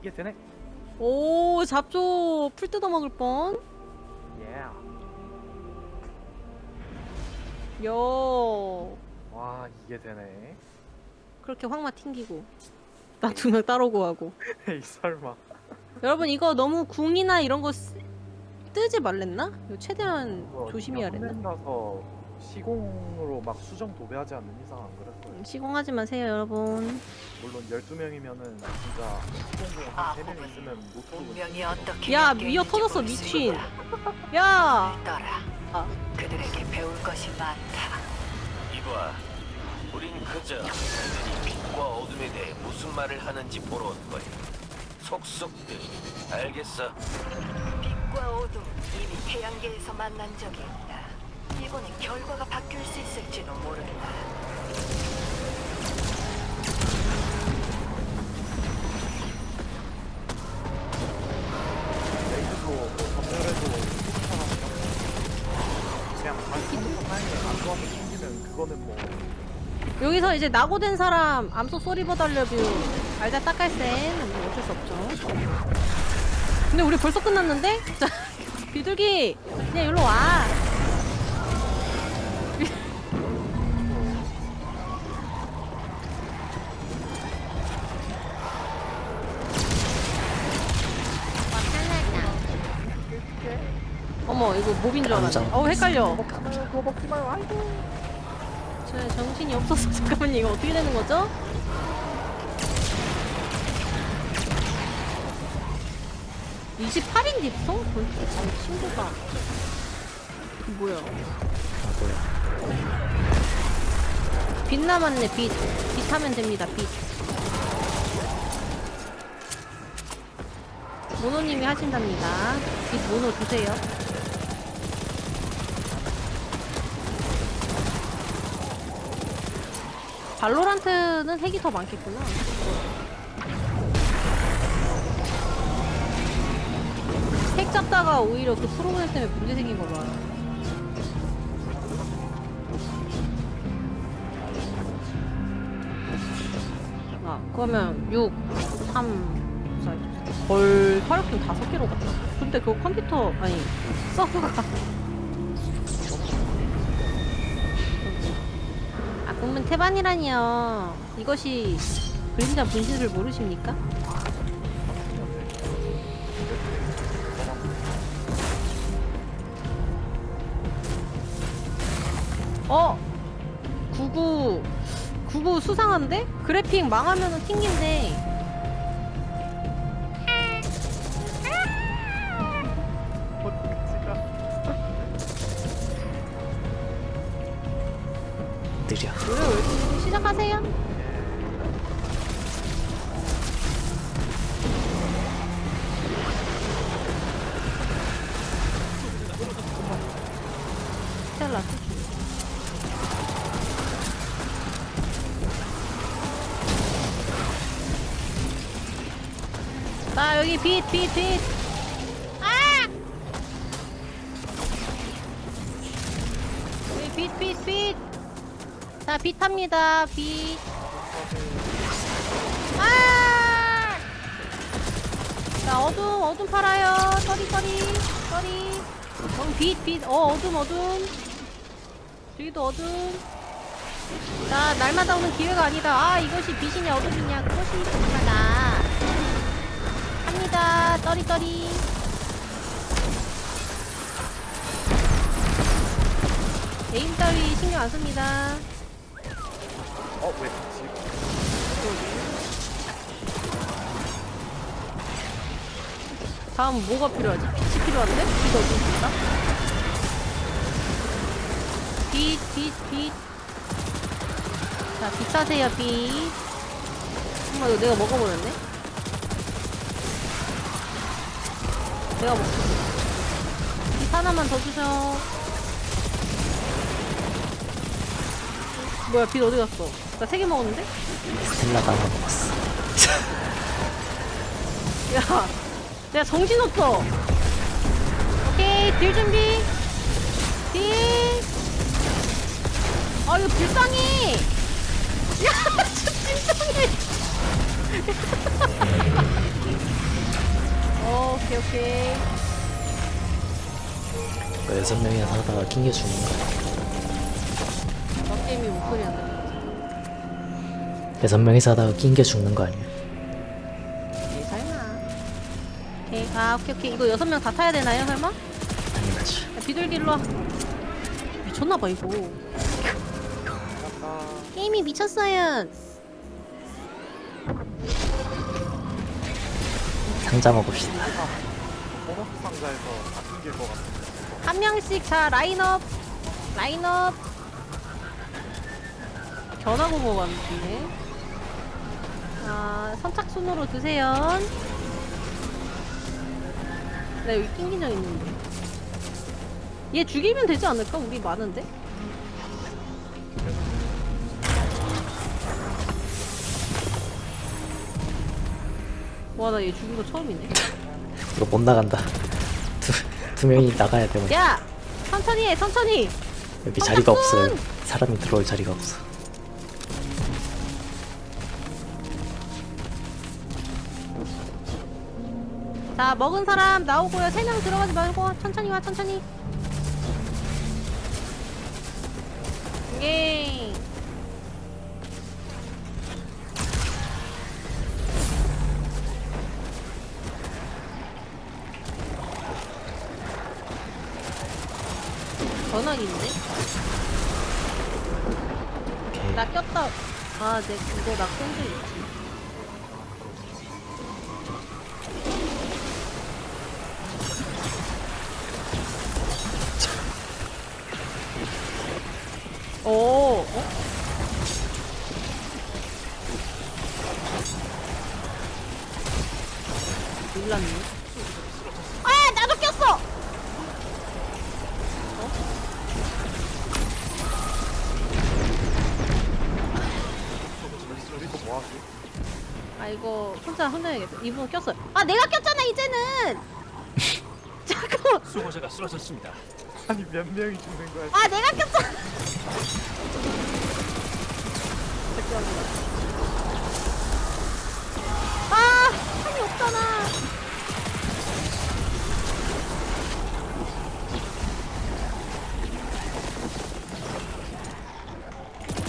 이게 되네. 오 잡초 풀 뜯어 먹을 뻔. 예. 요 와 이게 되네. 그렇게 황마 튕기고 나 두 명 따라오고 하고. 에이 설마. 여러분 이거 너무 궁이나 이런 거 쓰... 뜨지 말랬나? 이거 최대한 됐나? 혼낸다서 시공으로 막 수정 도배하지 않는 이상 안 그랬어요. 시공하지 마세요 여러분. 물론 12명이면은 진짜 시공공 아, 한 3명 있으면 노트북 운명이 어떻게 야 미어 터졌어 볼 수 미친. 있다. 야. 떠라. 아. 그들에게 배울 것이 많다. 이봐, 우린 그저 그들이 빛과 어둠에 대해 무슨 말을 하는지 보러 온 거야. 속속들, 알겠어? 빛과 어둠 이미 태양계에서 만난 적이 있다. 이번에 결과가 바뀔 수 있을지도 뭐 여기서 이제 낙오된 사람 암소 소리버 달려뷰 알자 딱갈센 뭐 어쩔 수 없죠. 근데 우리 벌써 끝났는데? 자 비둘기 그냥 일로 와. 어머 이거 몹인 줄 알았네. 어우 헷갈려. 그거 먹지 마요. 아이고. 저 정신이 없어서 잠깐만요. 이거 어떻게 되는 거죠? (28인 딥송) 어, 친구가. 뭐야? 빛 남았네 빛. 빛 하면 됩니다 빛. 모노님이 하신답니다. 빛 모노 주세요 발로란트는 핵이 더 많겠구나. 핵 잡다가 오히려 그 프로그램 때문에 문제 생긴 걸로 알아. 아, 그러면 6, 3, 4, 6, 헐, 화력좀 다섯 개로 갔다. 근데 그거 컴퓨터, 아니, 서버가. 아, 그러면 태반이라니요. 이것이 그림자 분신을 모르십니까? 어? 99 99 수상한데? 그래픽 망하면 은 튕긴데 느려. 시작하세요? 스텔라 나 여기 빛, 빛, 빛. 자, 빛 합니다. 빛. 아! 자, 어둠, 어둠 팔아요. 서리, 서리, 서리. 어, 빛, 빛. 어, 어둠, 어둠. 저기도 어둠. 자, 날마다 오는 기회가 아니다. 아, 이것이 빛이냐, 어둠이냐. 그것이 궁금하다. 합니다. 떠리, 떠리. 에임 따위 신경 안 씁니다. 어왜 지금 다음 뭐가 필요하지? 빛이 필요한데? 빛 어디 있을까? 빛, 빛, 빛. 자, 빛 사세요, 빛. 엄마, 이거 내가 먹어버렸네? 내가 먹었어. 빛 하나만 더 주셔. 뭐야, 빛 어디 갔어? 나 세 개 먹었는데? 스텔라가 하나 먹었어. 야, 내가 정신없어. 오케이, 딜 준비. 딜. 아, 이거 불쌍해. 야, 진짜 불쌍해. 오케이. 이거 여섯 명이서 하다가 낑겨 죽는 거 아니야? 저 게임이 목소리 안 들려. 여섯 명이서 하다가 낑겨 죽는 거 아니야? 네, 설마. 오케이. 아, 오케이, 오케이. 이거 여섯 명 다 타야 되나요, 설마? 당연하지. 야, 비둘기로 와. 미쳤나봐, 이거. 아, 게임이 미쳤어요. 상자 먹읍시다. 보너스 상자에서 다 튕길 것 같은데. 한 명씩 자, 라인업. 라인업. 변하고 먹었는데. 아, 선착순으로 드세요. 나 여기 낑긴 적 있는데. 얘 죽이면 되지 않을까? 우리 많은데? 와, 나 얘 죽인 거 처음이네. 이거 못 나간다. 두, 두 명이 나가야 돼. 먼저. 야! 천천히 해, 천천히! 여기 자리가 선착순! 없어요. 사람이 들어올 자리가 없어. 자, 먹은 사람 나오고요. 세 명 들어가지 말고 천천히 와, 천천히. 예. 전화기인데? 나 꼈다. 아, 내 이거 나끈적 있지. 오, 어? 놀랐네. 아, 나도 꼈어! 이거 뭐하지? 아 이거 혼자 혼자 해야겠다. 이분 꼈어요. 아 내가 꼈잖아 이제는. 잠깐만. 수호자가 쓰러졌습니다. 아니 몇 명이 죽는 거야? 아 내가 꼈어. 아 한이 없잖아.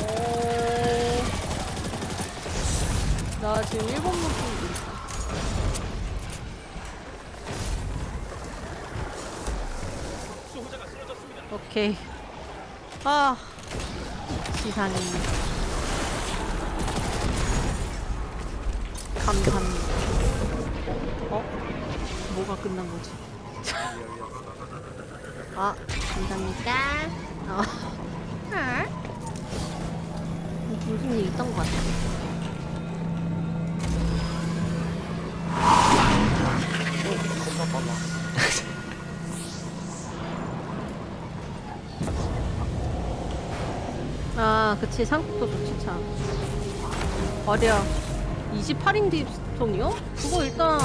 오. 나 지금 일본 목숨 오케이. 아, 시상이. 감사합니다. 어? 뭐가 끝난 거지? 아, 감사합니다. 어. 아. 무슨 일 있던 것 같아. 겁나 빨라. 아, 그치. 상국도 좋지, 참. 어려. 28인디 스톤이요? 그거 일단.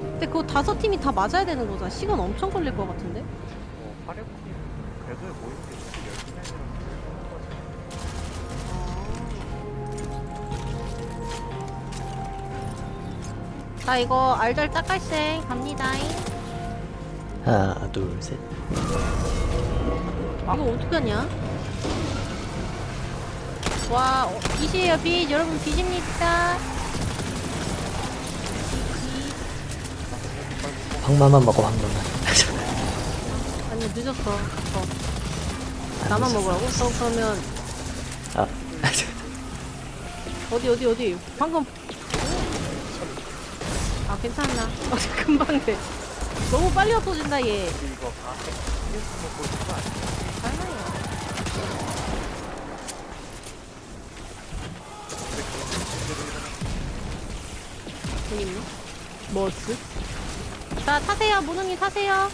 근데 그거 다섯 팀이 다 맞아야 되는 거잖아. 시간 엄청 걸릴 것 같은데? 뭐 화력팀 궤도에 모이는 게 진짜 열심히 하는 자, 이거 알잘 딱갈생 갑니다. 하나, 둘, 셋. 이거 어떻게 하냐? 와, 어, 빛이에요, 빛. 여러분, 빛입니다. 황마만 먹어, 황마만. 아니, 늦었어. 어. 나만 먹으라고? 어, 그러면, 아, 어디, 어디, 어디? 방금. 아, 괜찮나? 어, 금방 돼. 너무 빨리 없어진다, 얘. 이거 다 먹고 있는 거 아니야? 머스? 자, 타세요. 모노님 타세요.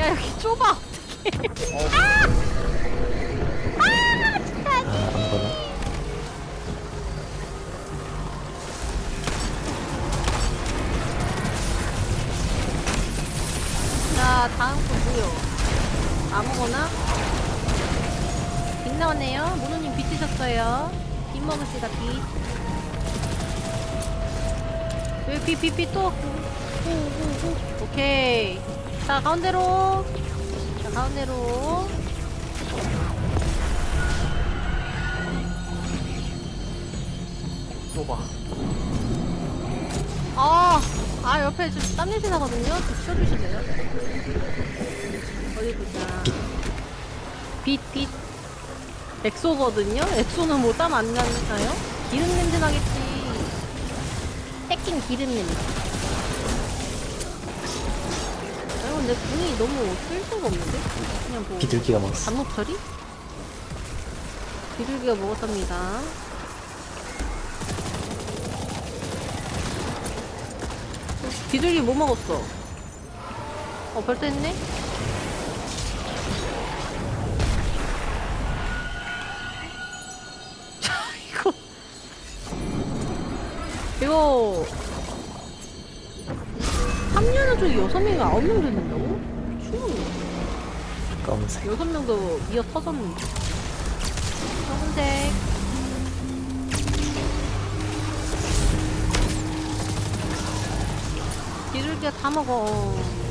야, 여기 좁아. 아, 아무거나. 자, 다음 거 뭐요? 아무거나? 빛 나왔네요. 모노님 빛 드셨어요. 빛. 빛 먹읍시다 빛 여기 빛 빛 빛 또 오오 오 오케이 자 가운데로 자 가운데로 좁아. 아, 아 옆에 좀땀 냄새 나거든요. 좀 치워주실래요? 어디 보자. 빛, 빛. 엑소거든요. 엑소는 뭐 땀 안 나나요? 기름 냄새 나겠지. 뺏긴 기름 냄새. 아, 근데 분이 너무 쓸 수가 없는데? 그냥 뭐 비둘기가 먹었어. 잡목처리? 비둘기가 먹었답니다. 비둘기 뭐 먹었어? 어, 벌써 했네? 9명 됐는다고? 미친놈이야. 검은색. 여섯 명도 미어 터졌는데. 검은색. 비둘기가 다 먹어.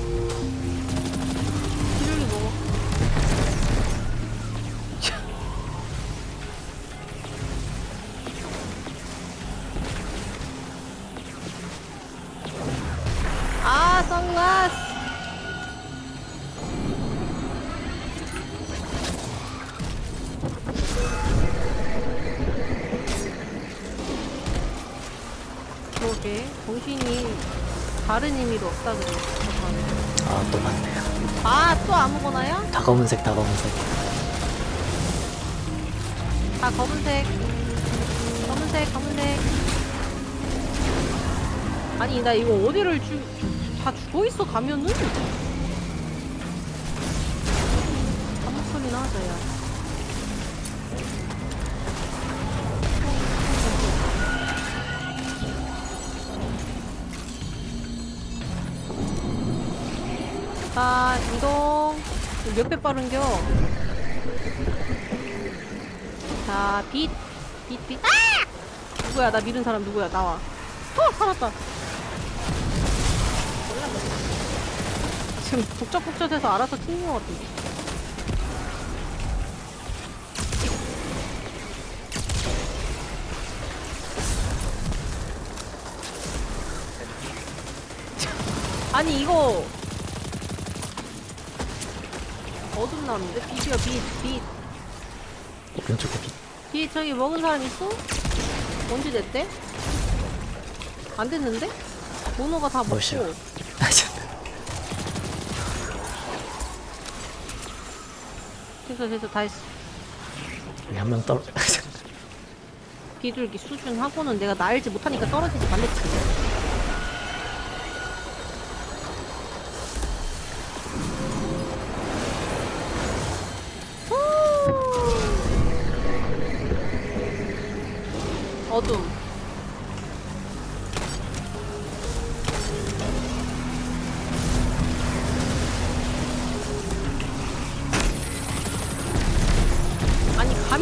다른 의미로 없다 그래. 아, 또 많네요. 아 또 아무거나요? 다 검은색, 다 검은색. 다 검은색, 검은색, 검은색. 아니 나 이거 어디를 주, 다 죽어 있어 가면은. 아무 소리나 하자 야. 자 이동 몇 배 빠른겨? 자, 빛, 빛, 빛. 아! 누구야? 나 믿은 사람 누구야? 나와. 어, 살았다. 지금 북적북적해서 알아서 튕긴 것 같은데. 아니 이거 어둠 나는데 빛이야 빛, 빛. 오른쪽에 빛. 뒤에 저기 먹은 사람 있어? 언제 됐대? 안 됐는데? 모노가 다 먹고 참. 됐어 됐어 다 했어 여기 한명 떨어져. 비둘기 수준 하고는 내가 날지 못하니까 떨어지지 말랬지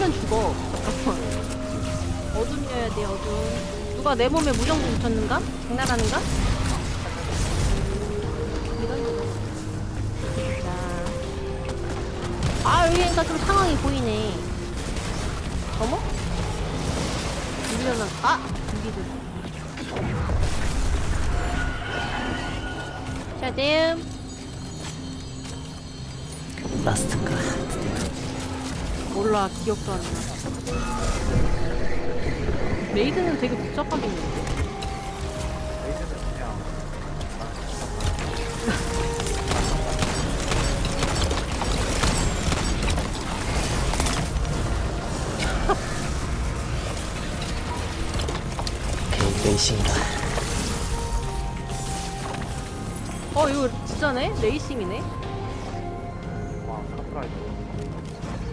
가면 죽어 어둠이어야 돼 어둠 누가 내 몸에 무정부 붙였는가? 장난하는가? 자. 아 여기니까 좀 상황이 보이네 어머? 밀려나 아! 준비들 자 댐. 라스트인가? 몰라 기억도 안 나. 메이드는 되게 복잡하겠는데? 레이즈는 그냥 오케이, 레이싱이다. 어 이거 진짜네? 레이싱이네? 와 카프라이더.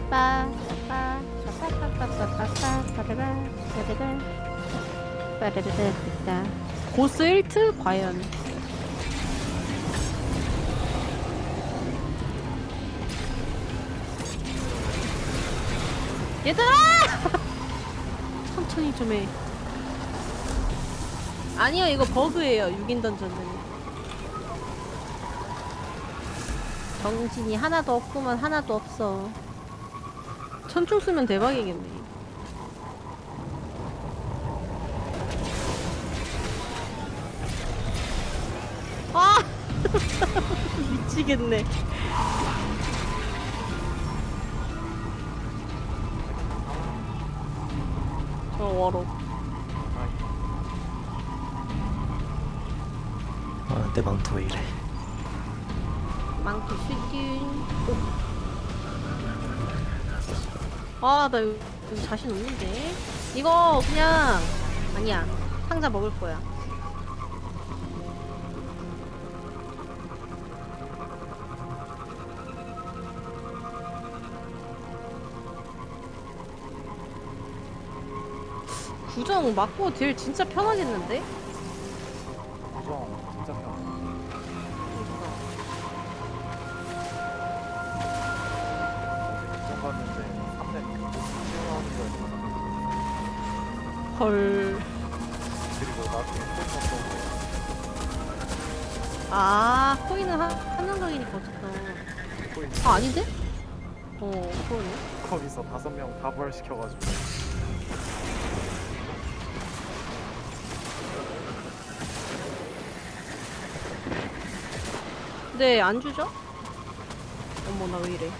빠, 빠, 고스 1트 과연 얘들아! 천천히 좀 해. 아니요, 이거 버그예요. 6인 던전은. 정신이 하나도 없구만, 하나도 없어. 천총 쓰면 대박이겠네. 아! 미치겠네. 저 워로. 아, 내 망토 왜 이래. 망토 슈팅. 아, 나 이거 자신 없는데. 이거 그냥 아니야. 상자 먹을 거야. 구정 맞고 딜 진짜 편하겠는데? 다 부활시켜가지고. 네, 안 주죠? 어머, 나 왜 이래.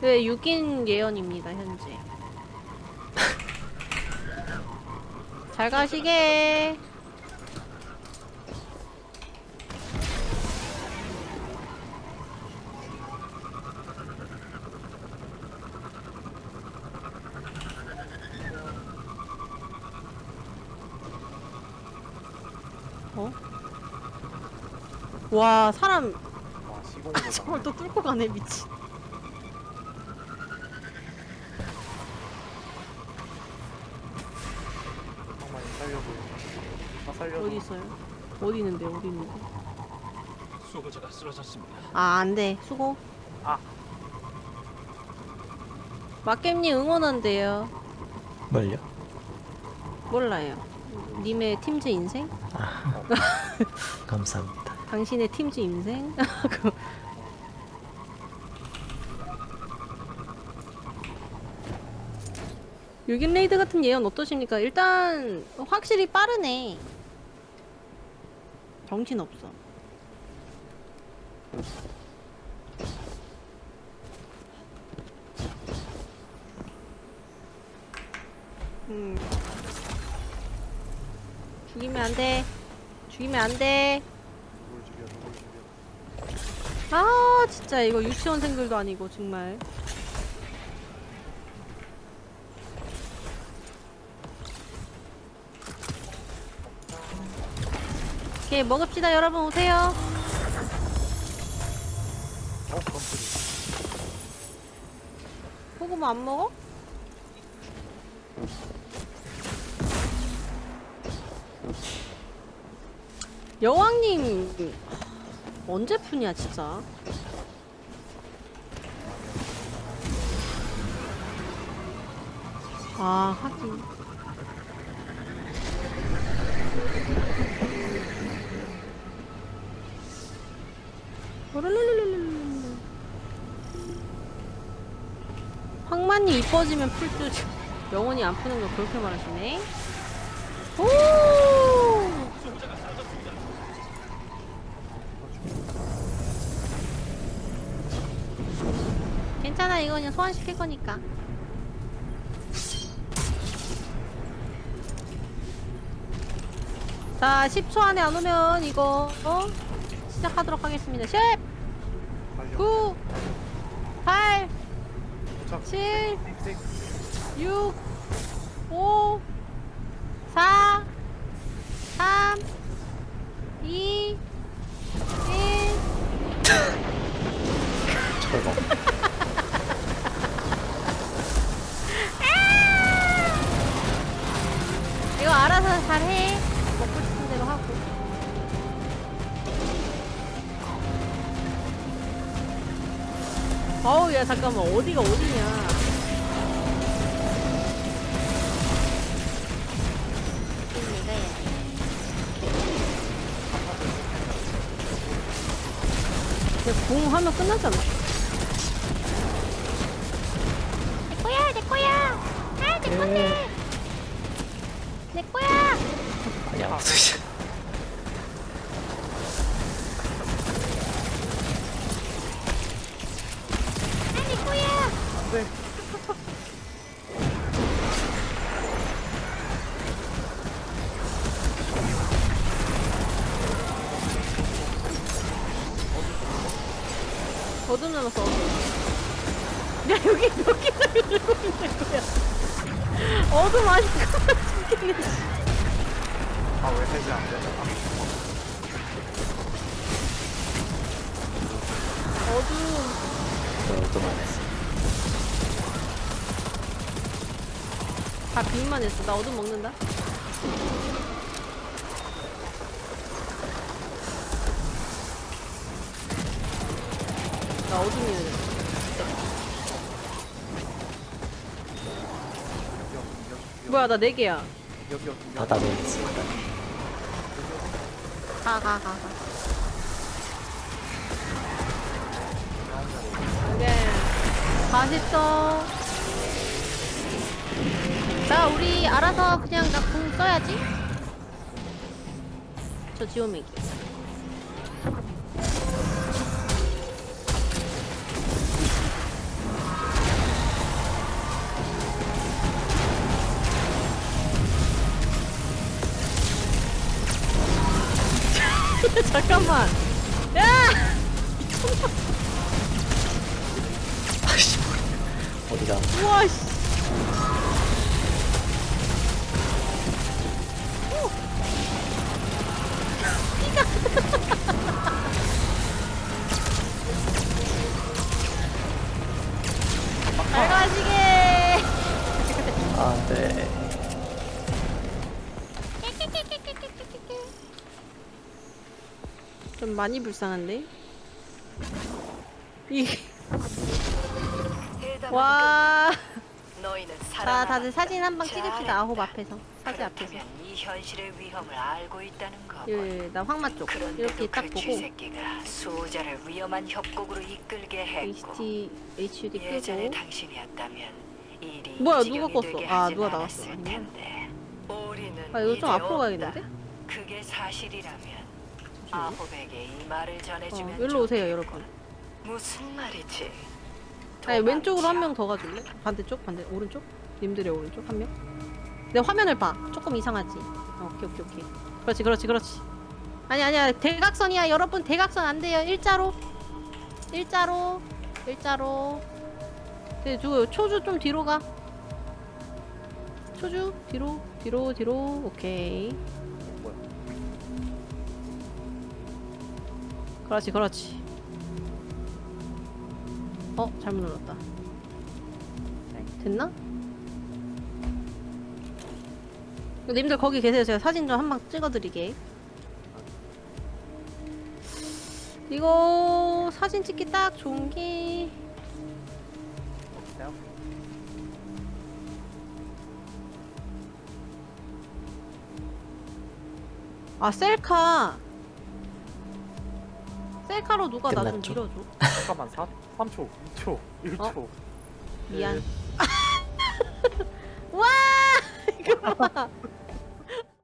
네, 6인 예언입니다, 현재. 잘 가시게. 와, 사람, 와 시공으로 저걸 또 뚫고 가네, 미친. 정말. 어디 있어요? 어디 있는데, 어디 있는데? 수호자가 쓰러졌습니다. 아, 안 돼. 수고. 아. 막겜님 응원한대요. 뭘요? 몰라요. 님의 팀즈 인생? 감사합니다. 당신의 팀즈 인생? 그- 유긴 레이드 같은 예언 어떠십니까? 일단 확실히 빠르네. 정신 없어. 음. 죽이면 안 돼. 죽이면 안 돼. 아 진짜 이거 유치원생들도 아니고 정말 오케이 먹읍시다 여러분 오세요 어 검술이. 고구마 안 먹어? 여왕님 언제 푸냐 진짜? 아 하긴. 오랄랄랄랄랄랄. 황만이 이뻐지면 풀듯 영원히 안 푸는 걸 그렇게 말하시네? 오 괜찮아 이거 그냥 소환시킬 거니까 자 10초 안에 안 오면 이거 어? 시작하도록 하겠습니다 10 살려. 9 8 도착. 7 띡띡. 6 잠깐만 어디가 어디냐? 공 하면 끝나잖아 내 거야 내 거야. 아내 건데. 내 거야. 아니야 다 빈만 했어. 나 어둠 먹는다. 나 어둠이야 뭐야 나네 개야. 여기 여기 여기 바다 메이지 가가 가가. 오케이 맛 자 우리 알아서 그냥 나궁 써야지. 저 지오메기. 잠깐만. 야! 아씨 어디가? 우와 씨 잘 가시게. 안돼 좀 많이 불쌍한데? 이. 와. 자. 다들 사진 한 방 찍읍시다. 아홉 앞에서. 사진 앞에서. 그렇다면 이 현실의 위험을 알고 있다는 거. 예, 나 황마 쪽. 그런데도 이렇게 딱그 보고 쥐새끼가 수호자를 위험한 협곡으로 이끌게 했고 HT, HUD 예전에 끄고. 당신이었다면 일이 뭐야, 이 누가 지경이 껐어? 되게 아, 하진 누가 않았을 나왔어. 텐데. 우리는 아, 이거 이제 좀 앞으로 없다. 가야겠는데? 그게 사실이라면 아홉에게 이 말을 어, 전해주면 여기로 오세요, 좋겠군. 여러분. 무슨 말이지? 아니, 왼쪽으로 한. 명 더 가줄래? 반대쪽? 반대, 오른쪽? 님들의 오른쪽 한 명? 내 화면을 봐. 조금 이상하지? 어, 오케이, 오케이, 오케이. 그렇지, 그렇지, 그렇지. 아니, 아니야. 대각선이야. 여러분, 대각선 안 돼요. 일자로. 일자로. 일자로. 네, 주, 초주 좀 뒤로 가. 초주, 뒤로, 뒤로, 뒤로. 오케이. 그렇지, 그렇지. 어, 잘못 눌렀다. 됐나? 님들 거기 계세요. 제가 사진 좀 한 방 찍어드리게. 이거 사진 찍기 딱 좋은 게? 아, 셀카. 셀카로 누가 나 좀 끝났죠? 밀어줘. 잠깐만 4 3초 2초 1초 미안. 네. 와! 이거 봐.